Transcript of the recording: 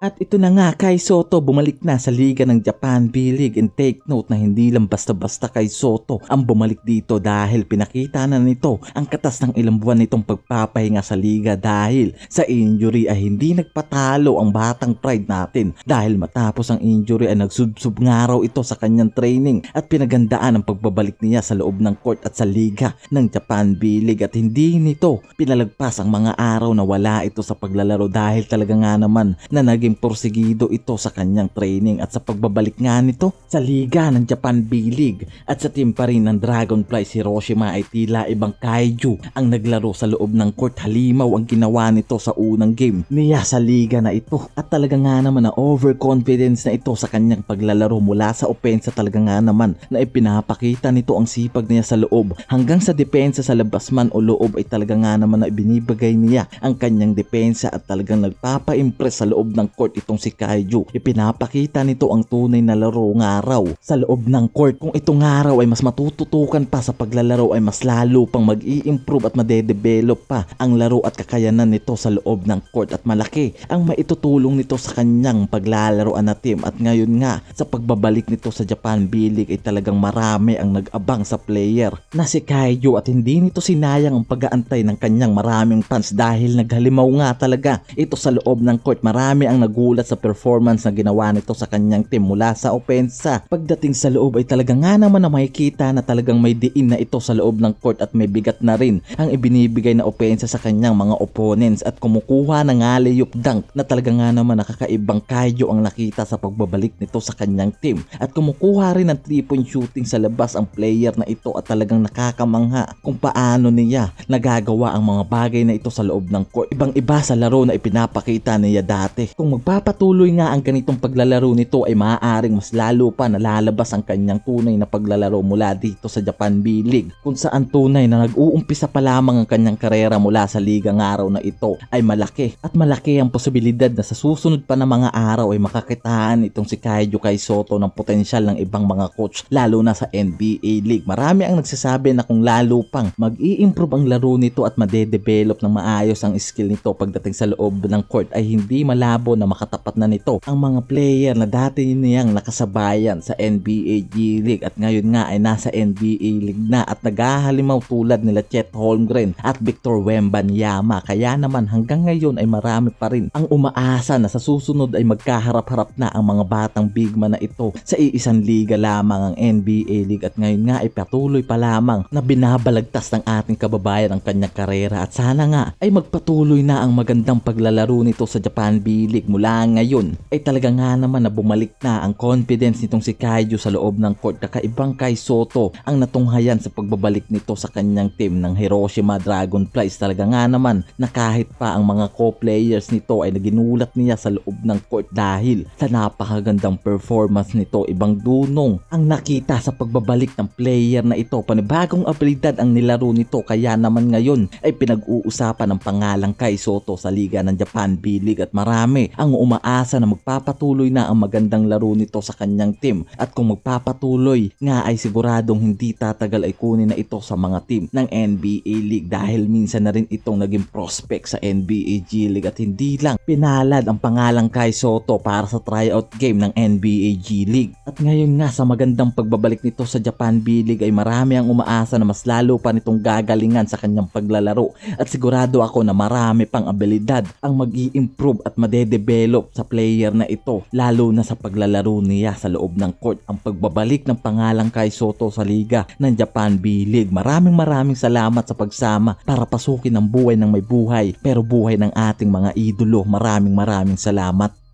At ito na nga, Kai Soto bumalik na sa Liga ng Japan. B-League and take note na hindi lang basta-basta Kai Soto ang bumalik dito dahil pinakita na nito ang katas ng ilang buwan nitong pagpapahinga sa Liga dahil sa injury ay hindi nagpatalo ang batang pride natin. Dahil matapos ang injury ay nagsubsub nga raw ito sa kanyang training at pinagandaan ang pagbabalik niya sa loob ng court at sa Liga ng Japan. B-League at hindi nito pinalagpas ang mga araw na wala ito sa paglalaro dahil talaga nga naman na naging porsigido ito sa kanyang training at sa pagbabalik nga nito sa liga ng Japan B-League at sa team pa rin ng Dragonflies Hiroshima ay tila ibang kaiju ang naglaro sa loob ng court. Halimaw ang ginawa nito sa unang game niya sa liga na ito. At talaga nga naman na overconfidence na ito sa kanyang paglalaro mula sa opensa. Talaga nga naman na ipinapakita nito ang sipag niya sa loob. Hanggang sa depensa sa labas man o loob ay talaga nga naman na ibinibigay niya ang kanyang depensa at talagang nagpapa-impress sa loob ng court itong si Kaiju. Ipinapakita nito ang tunay na laro nga raw sa loob ng court. Kung ito nga raw ay mas matututukan pa sa paglalaro ay mas lalo pang mag improve at madedevelop pa ang laro at kakayanan nito sa loob ng court at malaki ang maitutulong nito sa kanyang paglalaroan na team at ngayon nga sa pagbabalik nito sa Japan B-League ay talagang marami ang nag-abang sa player na si Kaiju at hindi nito sinayang ang pag-aantay ng kanyang maraming fans dahil naghalimaw nga talaga ito sa loob ng court. Marami ang nagulat sa performance na ginawa nito sa kanyang team mula sa opensa. Pagdating sa loob ay talaga nga naman na makikita na talagang may diin na ito sa loob ng court at may bigat na rin ang ibinibigay na opensa sa kanyang mga opponents at kumukuha ng alley-oop dunk na talaga nga naman nakakaibang kayo ang nakita sa pagbabalik nito sa kanyang team at kumukuha rin ng 3 point shooting sa labas ang player na ito at talagang nakakamangha kung paano niya nagagawa ang mga bagay na ito sa loob ng court. Ibang iba sa laro na ipinapakita niya dati. Kung magpapatuloy nga ang ganitong paglalaro nito ay maaaring mas lalo pa nalalabas ang kanyang tunay na paglalaro mula dito sa Japan B-League kung saan tunay na nag-uumpisa pa lamang ang kanyang karera mula sa ligang araw na ito ay malaki at malaki ang posibilidad na sa susunod pa na mga araw ay makakitaan itong si Kaiju Kai Soto ng potensyal ng ibang mga coach lalo na sa NBA League. Marami ang nagsasabi na kung lalo pang mag-i-improve ang laro nito at madedevelop ng maayos ang skill nito pagdating sa loob ng court ay hindi malabo na makatapat na nito ang mga player na dati niyang nakasabayan sa NBA G League. At ngayon nga ay nasa NBA League na at naghahalimaw tulad nila Chet Holmgren at Victor Wembanyama. Kaya naman hanggang ngayon ay marami pa rin ang umaasa na sa susunod ay magkaharap-harap na ang mga batang big man na ito sa iisang liga lamang ang NBA League. At ngayon nga ay patuloy pa lamang na binabalagtas ng ating kababayan ang kanyang karera. At sana nga ay magpatuloy na ang magandang paglalaro nito sa Japan B-League mula ngayon ay talaga nga naman na bumalik na ang confidence nitong si Kaiju sa loob ng court. Kakaibang Kai Soto ang natunghayan sa pagbabalik nito sa kanyang team ng Hiroshima Dragonflies talaga nga naman na kahit pa ang mga co-players nito ay naginulat niya sa loob ng court dahil sa napakagandang performance nito. Ibang dunong ang nakita sa pagbabalik ng player na ito. Panibagong abilidad ang nilaro nito. Kaya naman ngayon ay pinag-uusapan ng pangalang Kai Soto sa liga ng Japan B-League at marami ang umaasa na magpapatuloy na ang magandang laro nito sa kanyang team. At kung magpapatuloy nga ay siguradong hindi tatagal ay kunin na ito sa mga team ng NBA League. Dahil minsan na rin itong naging prospect sa NBA G League at hindi lang pinalad ang pangalang Kai Soto para sa tryout game ng NBA G League. At ngayon nga sa magandang pagbabalik nito sa Japan B League ay marami ang umaasa na mas lalo pa nitong gagalingan sa kanyang paglalaro. At sigurado ako na marami pang abilidad ang mag improve at madedevelop sa player na ito lalo na sa paglalaro niya sa loob ng court ang pagbabalik ng pangalang Kai Soto sa liga ng Japan B-League. Maraming maraming salamat sa pagsama para pasukin ang buhay ng may buhay pero buhay ng ating mga idolo. Maraming maraming salamat.